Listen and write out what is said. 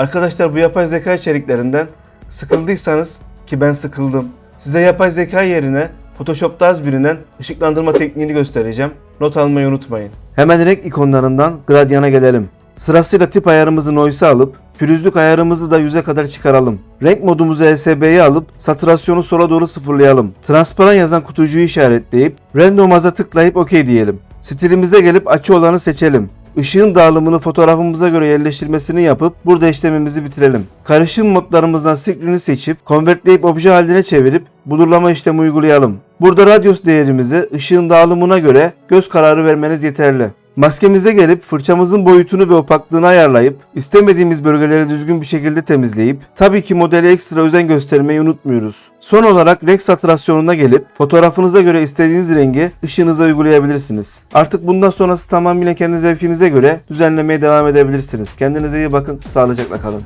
Arkadaşlar bu yapay zeka içeriklerinden sıkıldıysanız ki ben sıkıldım. Size yapay zeka yerine Photoshop'ta az bilinen ışıklandırma tekniğini göstereceğim. Not almayı unutmayın. Hemen renk ikonlarından Gradient'a gelelim. Sırasıyla tip ayarımızı Noise'a alıp pürüzlük ayarımızı da 100'e kadar çıkaralım. Renk modumuzu LSB'ye alıp satürasyonu sola doğru sıfırlayalım. Transparan yazan kutucuğu işaretleyip Randomaz'a tıklayıp OK diyelim. Stilimize gelip açı olanı seçelim. Işığın dağılımını fotoğrafımıza göre yerleştirmesini yapıp burada işlemimizi bitirelim. Karışım modlarımızdan Screen'i seçip konvertleyip obje haline çevirip bulurlama işlemi uygulayalım. Burada radius değerimizi ışığın dağılımına göre göz kararı vermeniz yeterli. Maskemize gelip fırçamızın boyutunu ve opaklığını ayarlayıp istemediğimiz bölgeleri düzgün bir şekilde temizleyip tabii ki modele ekstra özen göstermeyi unutmuyoruz. Son olarak renk satürasyonuna gelip fotoğrafınıza göre istediğiniz rengi ışığınıza uygulayabilirsiniz. Artık bundan sonrası tamamen kendi zevkinize göre düzenlemeye devam edebilirsiniz. Kendinize iyi bakın, sağlıcakla kalın.